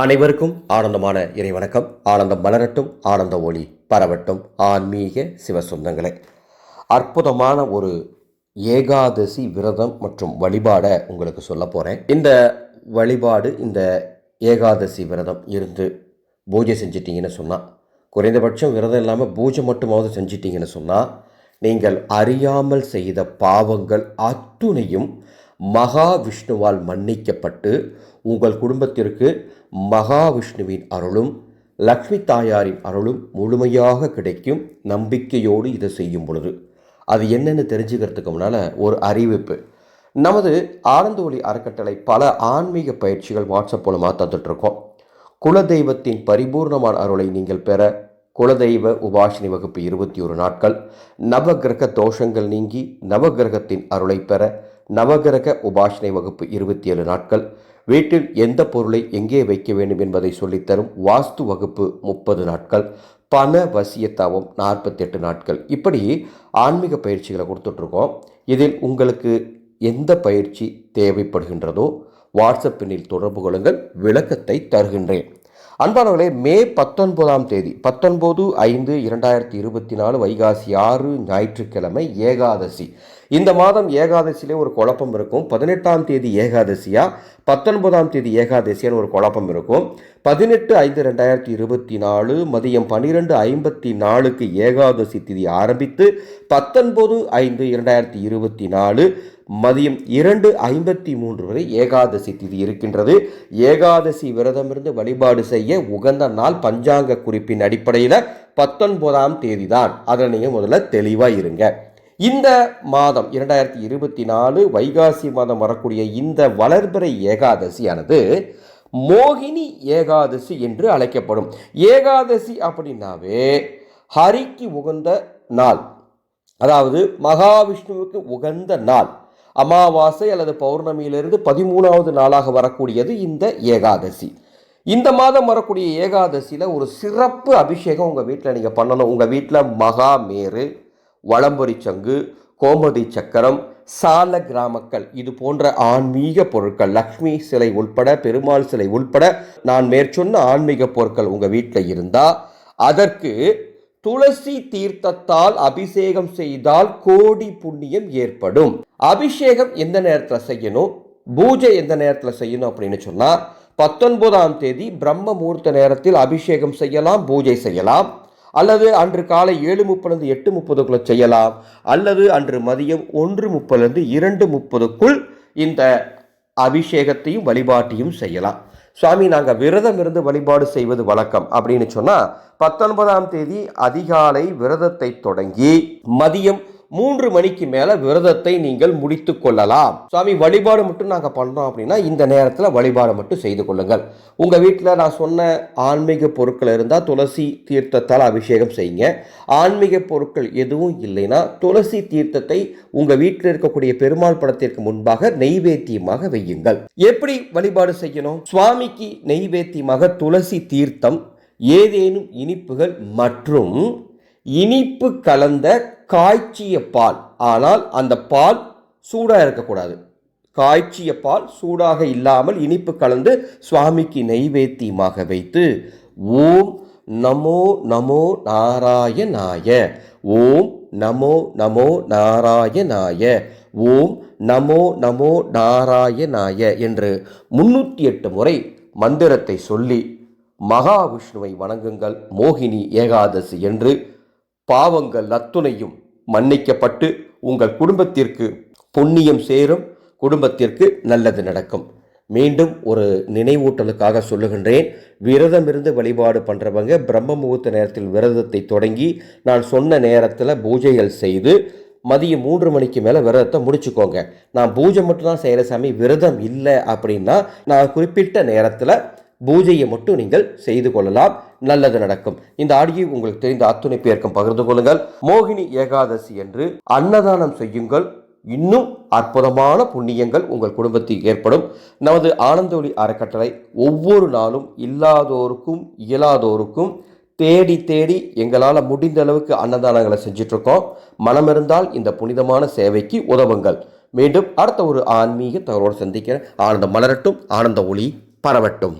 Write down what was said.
அனைவருக்கும் ஆனந்தமான இறைவணக்கம். ஆனந்தம் மலரட்டும் ஆனந்த ஒளி பரவட்டும். ஆன்மீக சிவ சொந்தங்களே அற்புதமான ஒரு ஏகாதசி விரதம் மற்றும் வழிபாடை உங்களுக்கு சொல்ல போகிறேன் இந்த வழிபாடு இந்த ஏகாதசி விரதம் இருந்து பூஜை செஞ்சிட்டிங்கன்னு சொன்னால் குறைந்தபட்சம் விரதம் இல்லாமல் பூஜை மட்டுமாவது செஞ்சிட்டிங்கன்னு சொன்னால் நீங்கள் அறியாமல் செய்த பாவங்கள் அத்துணையும் மகாவிஷ்ணுவால் மன்னிக்கப்பட்டு உங்கள் குடும்பத்திற்கு மகாவிஷ்ணுவின் அருளும் லக்ஷ்மி தாயாரின் அருளும் முழுமையாக கிடைக்கும் நம்பிக்கையோடு இதை செய்யும் பொழுது. அது என்னென்னு தெரிஞ்சுக்கிறதுக்கு முன்னால் ஒரு அறிவிப்பு. நமது ஆனந்த ஒளி அறக்கட்டளை பல ஆன்மீக பயிற்சிகள் வாட்ஸ்அப் மூலமாக தந்துட்டுருக்கோம். குலதெய்வத்தின் பரிபூர்ணமான அருளை நீங்கள் பெற குலதெய்வ உபாசினி வகுப்பு இருபத்தி ஒரு நாட்கள் நவகிரக தோஷங்கள் நீங்கி நவகிரகத்தின் அருளை பெற நவகிரக உபாசனை வகுப்பு இருபத்தி ஏழு நாட்கள். வீட்டில் எந்த பொருளை எங்கே வைக்க வேண்டும் என்பதை சொல்லித்தரும் வாஸ்து வகுப்பு முப்பது நாட்கள். பண வசியத்தாவும் நாற்பத்தெட்டு நாட்கள். இப்படி ஆன்மீக பயிற்சிகளை கொடுத்துட்ருக்கோம். இதில் உங்களுக்கு எந்த பயிற்சி தேவைப்படுகின்றதோ வாட்ஸ்அப் தொடர்பு கொள்ளுங்கள். விளக்கத்தை தருகின்றேன். அன்பானவர்களே மே பத்தொன்பதாம் தேதி பத்தொன்பது ஐந்து இரண்டாயிரத்தி இருபத்தி நாலு வைகாசி ஆறு ஞாயிற்றுக்கிழமை ஏகாதசி. இந்த மாதம் ஏகாதசியிலே ஒரு குழப்பம் இருக்கும். பதினெட்டாம் தேதி ஏகாதசியா? பத்தொன்பதாம் தேதி ஏகாதசியான்னு ஒரு குழப்பம் இருக்கும். பதினெட்டு ஐந்து ரெண்டாயிரத்தி இருபத்தி நாலு மதியம் பன்னிரெண்டு ஐம்பத்தி நாலுக்கு ஏகாதசி திதி ஆரம்பித்து பத்தொன்பது ஐந்து இரண்டாயிரத்தி இருபத்தி நாலு மதியம் இரண்டு ஐம்பத்தி மூன்று வரை ஏகாதசி திதி இருக்கின்றது. ஏகாதசி விரதமிருந்து வழிபாடு செய்ய உகந்த நாள் பஞ்சாங்க குறிப்பின் அடிப்படையில் பத்தொன்பதாம் தேதி தான் அதில் நீங்கள் முதல்ல தெளிவாக இருங்க. இந்த மாதம் இரண்டாயிரத்தி இருபத்தி நாலு வைகாசி மாதம் வரக்கூடிய இந்த வளர்பிறை ஏகாதசியானது மோகினி ஏகாதசி என்று அழைக்கப்படும். ஏகாதசி அப்படின்னாவே ஹரிக்கு உகந்த நாள். அதாவது மகாவிஷ்ணுவுக்கு உகந்த நாள். அமாவாசை அல்லது பௌர்ணமியிலிருந்து பதிமூணாவது நாளாக வரக்கூடியது இந்த ஏகாதசி. இந்த மாதம் வரக்கூடிய ஏகாதசியில் ஒரு சிறப்பு அபிஷேகம் உங்கள் வீட்டில் நீங்கள் பண்ணணும். உங்கள் வீட்டில் மகாமேரு வளம்பொரி சங்கு கோமதி சக்கரம் சால கிராமக்கள் இது போன்ற ஆன்மீக பொருட்கள் லக்ஷ்மி சிலை உள்பட பெருமாள் சிலை உள்பட நான் மேற்சொன்ன ஆன்மீக பொருட்கள் உங்கள் வீட்டில் இருந்தால் அதற்கு துளசி தீர்த்தத்தால் அபிஷேகம் செய்தால் கோடி புண்ணியம் ஏற்படும். அபிஷேகம் எந்த நேரத்தில் செய்யணும்? பூஜை எந்த நேரத்தில் செய்யணும் அப்படின்னு சொன்னால் பத்தொன்பதாம் தேதி பிரம்ம முகூர்த்த நேரத்தில் அபிஷேகம் செய்யலாம் பூஜை செய்யலாம். அல்லது அன்று காலை ஏழு முப்பதுலேருந்து எட்டு முப்பதுக்குள்ள செய்யலாம். அல்லது அன்று மதியம் ஒன்று முப்பதுலேருந்து இரண்டு முப்பதுக்குள் இந்த அபிஷேகத்தையும் வழிபாட்டையும் செய்யலாம். சுவாமி நாங்கள் விரதம் இருந்து வழிபாடு செய்வது வழக்கம் அப்படின்னு சொன்னால் பத்தொன்பதாம் தேதி அதிகாலை விரதத்தை தொடங்கி மதியம் மூன்று மணிக்கு மேலே விரதத்தை நீங்கள் முடித்து கொள்ளலாம். சுவாமி வழிபாடு மட்டும் நாங்கள் பண்றோம் அப்படின்னா இந்த நேரத்தில் வழிபாடு மட்டும் செய்து கொள்ளுங்கள். உங்கள் வீட்டில் நான் சொன்ன ஆன்மீக பொருட்கள் இருந்தால் துளசி தீர்த்தத்தால் அபிஷேகம் செய்யுங்க. ஆன்மீக பொருட்கள் எதுவும் இல்லைன்னா துளசி தீர்த்தத்தை உங்கள் வீட்டில் இருக்கக்கூடிய பெருமாள் படத்திற்கு முன்பாக நெய்வேத்தியமாக வையுங்கள். எப்படி வழிபாடு செய்யணும்? சுவாமிக்கு நெய்வேத்தியமாக துளசி தீர்த்தம் ஏதேனும் இனிப்புகள் மற்றும் இனிப்பு கலந்த காய்ச்சிய பால். ஆனால் அந்த பால் சூடாக இருக்கக்கூடாது. காய்ச்சிய பால் சூடாக இல்லாமல் இனிப்பு கலந்து சுவாமிக்கு நெய்வேத்தியமாக வைத்து ஓம் நமோ நமோ நாராயணாய ஓம் நமோ நமோ நாராயணாய ஓம் நமோ நமோ நாராயணாய என்று முன்னூற்றி எட்டு முறை மந்திரத்தை சொல்லி மகாவிஷ்ணுவை வணங்குங்கள் மோகினி ஏகாதசி என்று பாவங்கள் அத்துணையும் மன்னிக்கப்பட்டு உங்கள் குடும்பத்திற்கு புண்ணியம் சேரும் குடும்பத்திற்கு நல்லது நடக்கும். மீண்டும் ஒரு நினைவூட்டலுக்காக சொல்லுகின்றேன். விரதம் இருந்து வழிபாடு பண்ணுறவங்க பிரம்ம முகூர்த்த நேரத்தில் விரதத்தை தொடங்கி நான் சொன்ன நேரத்தில் பூஜைகள் செய்து மதியம் மூன்று மணிக்கு மேலே விரதத்தை முடிச்சுக்கோங்க. நான் பூஜை மட்டும்தான் செய்கிற சாமி விரதம் இல்லை அப்படின்னா நான் குறிப்பிட்ட நேரத்தில் பூஜையை மட்டும் நீங்கள் செய்து கொள்ளலாம். நல்லது நடக்கும். இந்த ஆடியை உங்களுக்கு தெரிந்த அத்துணை பேருக்கும் பகிர்ந்து கொள்ளுங்கள். மோகினி ஏகாதசி என்று அன்னதானம் செய்யுங்கள். இன்னும் அற்புதமான புண்ணியங்கள் உங்கள் குடும்பத்தில் ஏற்படும். நமது ஆனந்தொலி அறக்கட்டளை ஒவ்வொரு நாளும் இல்லாதோருக்கும் இயலாதோருக்கும் தேடி தேடி எங்களால் முடிந்த அளவுக்கு அன்னதானங்களை செஞ்சிட்ருக்கோம். மனம் இருந்தால் இந்த புனிதமான சேவைக்கு உதவுங்கள். மீண்டும் அடுத்த ஒரு ஆன்மீக தகவலோடு சந்திக்கிறேன். ஆனந்தம் மலரட்டும் ஆனந்த ஒளி பரவட்டும்.